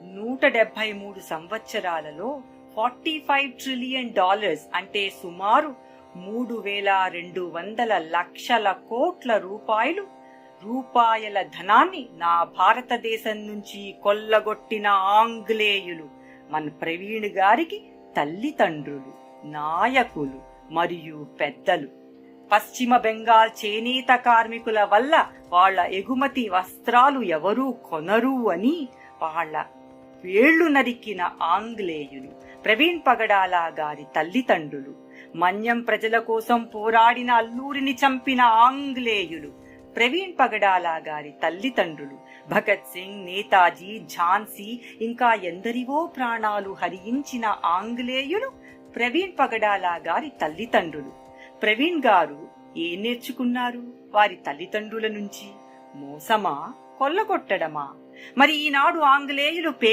నూట డెబ్బై మూడు సంవత్సరాలలో ఫార్టీ ఫైవ్ ట్రిలియన్ డాలర్స్ అంటే సుమారు మూడు వేల రెండు వందల లక్షల కోట్ల రూపాయలు రూపాయల ధనాన్ని నా భారతదేశం నుంచి కొల్లగొట్టిన ఆంగ్లేయులు మన ప్రవీణ్ గారికి తల్లిదండ్రులు నాయకులు మరియు పెద్దలు. పశ్చిమ బెంగాల్ చేనేత కార్మికుల వల్ల వాళ్ళ ఎగుమతి వస్త్రాలు ఎవరూ కొనరు అని వాళ్ళ వేళ్ళు నరికిన ఆంగ్లేయులు ప్రవీణ్ పగడాల గారి తల్లిదండ్రులు మన్యం ప్రజల కోసం పోరాడిన అల్లూరిని చంపిన ఆంగ్లేయులు ప్రవీణ్ పగడాల గారి తల్లిదండ్రులు భగత్ సింగ్ నేతాజీ ఝాన్సీ ఇంకా ఎందరివో ప్రాణాలు హరించిన ఆంగ్లేయులు ప్రవీణ్ పగడాల గారి తల్లిదండ్రులు. ప్రవీణ్ గారు ఏం నేర్చుకున్నారు వారి తల్లిదండ్రుల నుంచి? మోసమా? కొల్లగొట్టడమా? మరి ఈనాడు ఆంగ్లేయులు పే